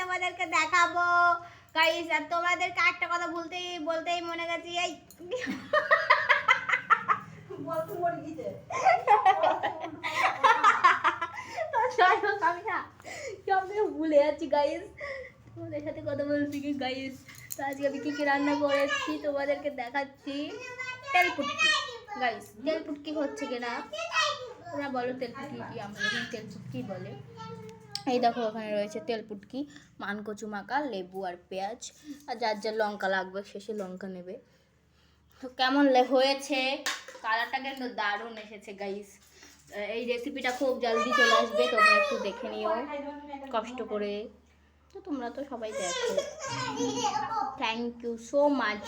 তোমাদেরকে দেখাবো। গাইস আর তোমাদেরকে একটা কথা বলতেই বলতেই মনে গেছে, এই ভুলে যাচ্ছি গাইস তোমাদের সাথে কথা বলছি কি গাইস তো আজকে আমি কি কি রান্না করেছি তোমাদেরকে দেখাচ্ছি। তেল পুটকি গাইস তেল পুটকি হচ্ছে কিনা? তোমরা বলো তেল পুটকি কি আমরা এখানে তেল বলে। এই দেখো ওখানে রয়েছে তেল পুটকি, মানকচু মাখা, লেবু আর পেঁয়াজ। আর যার যার লঙ্কা লাগবে শেষে লঙ্কা নেবে। তো কেমন হয়েছে? কালারটা কিন্তু দারুণ এসেছে গাইস এই রেসিপিটা খুব জলদি চলে আসবে, তোমরা একটু দেখে নিও। কষ্ট করে। তো তোমরা তো সবাই দেখো। Thank you so much